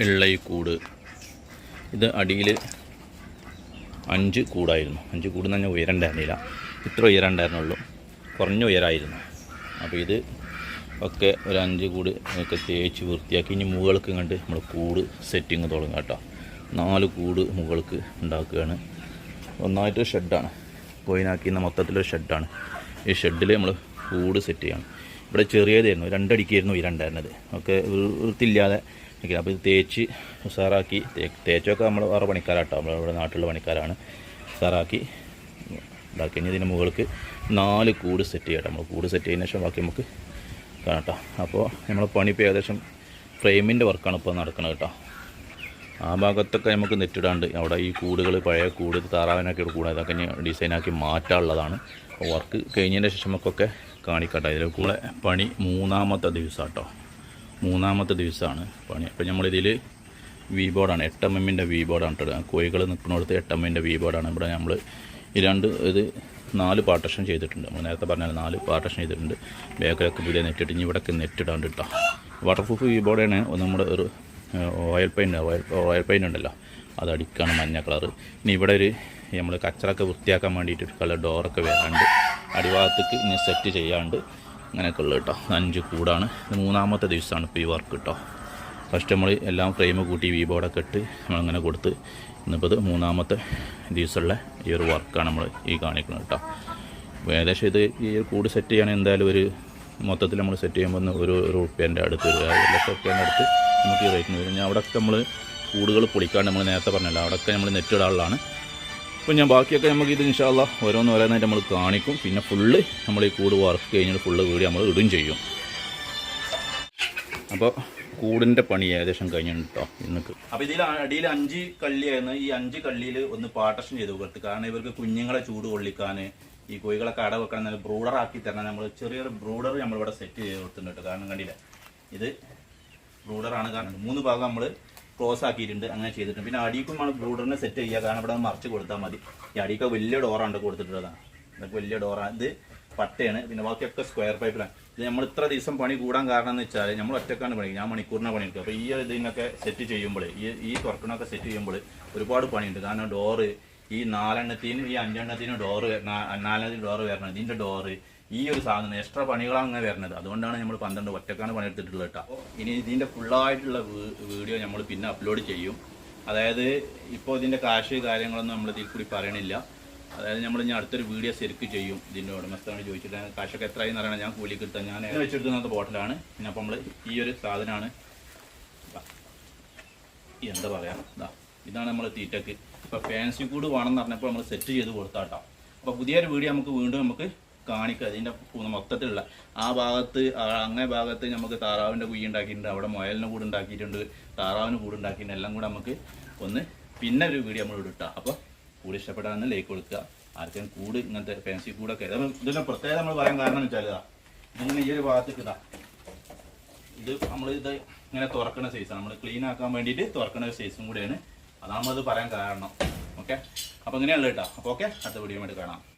ഉള്ള ഈ കൂട്. ഇത് അടിയിൽ അഞ്ച് കൂടായിരുന്നു. അഞ്ച് കൂട് എന്ന് പറഞ്ഞാൽ ഇത്ര ഉയരം ഉണ്ടായിരുന്നുള്ളൂ കുറഞ്ഞ ഉയരമായിരുന്നു അപ്പോൾ ഇത് ഒക്കെ ഒരു അഞ്ച് കൂട് ഒക്കെ തേച്ച് വൃത്തിയാക്കി. ഇനി മുകൾക്ക് കണ്ട് നമ്മൾ കൂട് സെറ്റിങ് തുടങ്ങുക കേട്ടോ. നാല് കൂട് മുകൾക്ക് ഉണ്ടാക്കുകയാണ്. ഒന്നായിട്ട് ഷെഡാണ്. കോയിനാക്കിയുന്ന മൊത്തത്തിലൊരു ഷെഡാണ്. ഈ ഷെഡിൽ നമ്മൾ കൂട് സെറ്റ് ചെയ്യണം. ഇവിടെ ചെറിയതായിരുന്നു. രണ്ടടിക്കായിരുന്നു ഉയരണ്ടായിരുന്നത്. ഒക്കെ വൃത്തിയില്ലാതെ നിൽക്കുന്നത് അപ്പോൾ ഇത് തേച്ച് ഉസാറാക്കി തേച്ചൊക്കെ നമ്മൾ വേറെ പണിക്കാരാട്ടോ. നമ്മൾ ഇവിടെ നാട്ടിലുള്ള പണിക്കാരാണ്. ഉസാറാക്കി ഇതാക്കി. ഇനി ഇതിന് മുകൾക്ക് നാല് കൂട് സെറ്റ് ചെയ്യട്ടോ നമ്മൾ കൂട് സെറ്റ് ചെയ്യുന്ന ശേഷം ബാക്കി നമുക്ക് കാണട്ടോ അപ്പോൾ നമ്മൾ പണി ഇപ്പോൾ ഏകദേശം ഫ്രെയിമിന്റെ വർക്കാണ് ഇപ്പോൾ നടക്കുന്നത് കേട്ടോ. ആ ഭാഗത്തൊക്കെ നമുക്ക് നെറ്റിടാണ്ട് അവിടെ ഈ കൂടുകൾ പഴയ കൂട് താറാവിനൊക്കെ കൂടെ ഇതൊക്കെ ഡിസൈനാക്കി മാറ്റാനുള്ളതാണ്. വർക്ക് കഴിഞ്ഞതിന് ശേഷം നമുക്കൊക്കെ കാണിക്കട്ടെ ഇതിൽ കൂടെ പണി മൂന്നാമത്തെ ദിവസം കേട്ടോ മൂന്നാമത്തെ ദിവസമാണ് പണി. അപ്പോൾ നമ്മളിതിൽ വി ബോർഡാണ്. എട്ട് എം എമ്മിന്റെ വി ബോർഡാണ് കേട്ടോ. കോഴികൾ നിൽക്കുന്നിടത്ത് എട്ട് എമ്മിന്റെ വി ബോർഡാണ്. ഇവിടെ നമ്മൾ ഈ രണ്ട് ഇത് നാല് പാർട്ടേഷൻ ചെയ്തിട്ടുണ്ട്. നമ്മൾ നേരത്തെ പറഞ്ഞാൽ നാല് പാർട്ടേഷൻ ചെയ്തിട്ടുണ്ട്. ബാക്കിലൊക്കെ പുതിയ നെറ്റിട്ട് ഇനി ഇവിടെയൊക്കെ നെറ്റിടാണ്ട് കേട്ടോ. വാട്ടർ പ്രൂഫ് വി ബോർഡാണ്. നമ്മുടെ ഒരു oil paint oil oil paint ഉണ്ടല്ലോ. അത് അടിക്കാണ് മഞ്ഞ കളർ ഇനി ഇവിടെ ഒരു നമ്മൾ കച്ചറൊക്കെ വൃത്തിയാക്കാൻ വേണ്ടിയിട്ട് കളർ ഡോറൊക്കെ വരാണ്ട് അടിഭാഗത്തേക്ക് ഇനി സെറ്റ് ചെയ്യാണ്ട് അങ്ങനെയൊക്കെ ഉള്ളത് കേട്ടോ. അഞ്ച് കൂടാണ്. ഇത് മൂന്നാമത്തെ ദിവസമാണ് ഇപ്പോൾ ഈ വർക്ക് കേട്ടോ. ഫസ്റ്റ് നമ്മൾ എല്ലാം ഫ്രെയിം കൂട്ടി വി ബോർഡൊക്കെ ഇട്ട് നമ്മളങ്ങനെ കൊടുത്ത് ഇന്നിപ്പോൾ ഇത് മൂന്നാമത്തെ ദിവസമുള്ള ഈ ഒരു വർക്കാണ് നമ്മൾ ഈ കാണിക്കുന്നത് കേട്ടോ. ഏകദേശം ഇത് ഈ കൂട് സെറ്റ് ചെയ്യണമെങ്കിൽ എന്തായാലും ഒരു മൊത്തത്തിൽ നമ്മൾ സെറ്റ് ചെയ്യുമ്പോൾ ഒരു റുപ്യേന്റെ അടുത്ത് ഒരു ലക്ഷം റുപ്യേന്റെ അടുത്ത് നമുക്ക് ഈ റേറ്റിന് വരും. അവിടെയൊക്കെ നമ്മൾ കൂടുകൾ പൊളിക്കാണ്ട് നമ്മൾ നേരത്തെ പറഞ്ഞല്ലോ. അവിടെയൊക്കെ നമ്മൾ നെറ്റ് ഇടാനുള്ളതാണ്. അപ്പോൾ ഞാൻ ബാക്കിയൊക്കെ നമുക്ക് ഇത് ഇൻഷാല്ല ഓരോന്ന് ഓരോന്നായിട്ട് നമ്മൾ കാണിക്കും. പിന്നെ ഫുള്ള് നമ്മൾ ഈ കൂട് വർക്ക് കഴിഞ്ഞിട്ട് ഫുള്ള് വീഡിയോ നമ്മൾ ഇടും ചെയ്യും. അപ്പോൾ കൂടിന്റെ പണി ഏകദേശം കഴിഞ്ഞിട്ടുണ്ട് ഇന്നക്ക്. അപ്പോൾ ഇതിൽ അടിയിൽ അഞ്ച് കള്ളിയായിരുന്നു ഈ അഞ്ച് കള്ളിയിൽ ഒന്ന് പാർട്ടഷൻ ചെയ്ത് കൊടുത്ത്. കാരണം ഇവർക്ക് കുഞ്ഞുങ്ങളെ ചൂട് കൊള്ളിക്കാൻ ഈ കോഴികളൊക്കെ കട വെക്കണം നല്ല ബ്രൂഡർ ആക്കി തരണം. നമ്മൾ ചെറിയൊരു ബ്രൂഡർ നമ്മളിവിടെ സെറ്റ് ചെയ്ത് കൊടുത്തിട്ടുണ്ട് കാരണം കണ്ടില്ല? ഇത് ബ്രൂഡറാണ് കാരണം മൂന്ന് ഭാഗം നമ്മൾ ക്ലോസ് ആക്കിയിട്ടുണ്ട്. അങ്ങനെ ചെയ്തിട്ടുണ്ട്. പിന്നെ അടിക്കും നമ്മൾ ബ്രൂഡറിനെ സെറ്റ് ചെയ്യുക. കാരണം ഇവിടെ മറിച്ച് കൊടുത്താൽ മതി. ഈ അടിയൊക്കെ വലിയ ഡോറാണ് കൊടുത്തിട്ടുള്ളതാണ് ഇതൊക്കെ വലിയ ഡോറാണ് ഇത് പട്ടയാണ്. പിന്നെ ബാക്കിയൊക്കെ സ്ക്വയർ പൈപ്പിലാണ് ഇത് നമ്മൾ ഇത്ര ദിവസം പണി കൂടാൻ കാരണം എന്ന് വെച്ചാൽ നമ്മൾ ഒറ്റക്കാണ് പണി ഞാൻ മണിക്കൂറിനാണ് പണിയെടുക്കുക. അപ്പോൾ ഈ ഇതിനൊക്കെ സെറ്റ് ചെയ്യുമ്പോൾ ഈ ഈ തുറക്കണൊക്കെ സെറ്റ് ചെയ്യുമ്പോൾ ഒരുപാട് പണിയുണ്ട്. കാരണം ഡോറ് ഈ നാലെണ്ണത്തിനും ഈ അഞ്ചെണ്ണത്തിനും ഡോറ് നാലെണ്ണത്തിന് ഡോറ് വരണം. ഇതിന്റെ ഡോറ് ഈ ഒരു സാധനം എക്സ്ട്രാ പണികളാണ് അങ്ങനെ വരുന്നത്. അതുകൊണ്ടാണ് നമ്മൾ പന്ത്രണ്ട് ഒറ്റക്കാണ് പണിയെടുത്തിട്ടുള്ളത് കേട്ടോ. ഇനി ഇതിന്റെ ഫുള്ളായിട്ടുള്ള വീഡിയോ നമ്മൾ പിന്നെ അപ്ലോഡ് ചെയ്യും. അതായത് ഇപ്പോൾ ഇതിന്റെ കാശ് കാര്യങ്ങളൊന്നും നമ്മൾ ഇതിൽ കൂടി പറയണില്ല. അതായത് നമ്മൾ ഇനി അടുത്തൊരു വീഡിയോ ശരിക്ക് ചെയ്യും. ഇതിന്റെ ഉടമസ്ഥനോട് ചോദിച്ചിട്ട് കാശൊക്കെ എത്രയെന്ന് അറിയണം. ഞാൻ കൂലി കിട്ടാൻ ഞാൻ വെച്ചെടുക്കുന്നത് ബോട്ടിലാണ് പിന്നെ അപ്പോൾ നമ്മൾ ഈ ഒരു സാധനമാണ്. എന്താ പറയാ? ഇതാ ഇതാണ് നമ്മൾ തീറ്റക്ക്. ഇപ്പൊ ഫാൻസി കൂട് വേണമെന്ന് പറഞ്ഞപ്പോൾ നമ്മൾ സെറ്റ് ചെയ്ത് കൊടുത്താട്ടോ. അപ്പോൾ പുതിയൊരു വീഡിയോ നമുക്ക് വീണ്ടും നമുക്ക് കാണിക്കുക പൂ- മൊത്തത്തിലുള്ള. ആ ഭാഗത്ത് അങ്ങേ ഭാഗത്ത് നമുക്ക് താറാവിന്റെ കുഴി ഉണ്ടാക്കിയിട്ടുണ്ട് അവിടെ മുയലിന് കൂട് ഉണ്ടാക്കിയിട്ടുണ്ട് താറാവിന് കൂട് ഉണ്ടാക്കിയിട്ടുണ്ട് എല്ലാം കൂടെ നമുക്ക് ഒന്ന് പിന്നെ ഒരു വീഡിയോ നമ്മൾ ഇട്ടാം അപ്പോൾ കൂട് ഇഷ്ടപ്പെടാമെന്ന് ലൈക്ക് കൊടുക്കുക. ആർക്കും കൂട് ഇങ്ങനത്തെ ഫാൻസി കൂടൊക്കെ ഇതിന്റെ പ്രത്യേകത നമ്മൾ പറയാൻ കാരണം എന്ന് വെച്ചാൽ ഇതാ ഈ ഒരു ഭാഗത്തേക്ക് ഇതാ. ഇത് നമ്മൾ ഇത് ഇങ്ങനെ തുറക്കുന്ന സൈസാണ് നമ്മൾ ക്ലീൻ ആക്കാൻ വേണ്ടിയിട്ട് തുറക്കുന്ന ഒരു സൈസും കൂടെയാണ്. അതാണ് നമ്മളത് പറയാൻ കാരണം. ഓക്കെ അപ്പോൾ ഇങ്ങനെയുള്ള കേട്ടോ. അപ്പോൾ ഓക്കെ അടുത്ത വീഡിയോ വേണ്ടി കാണാം.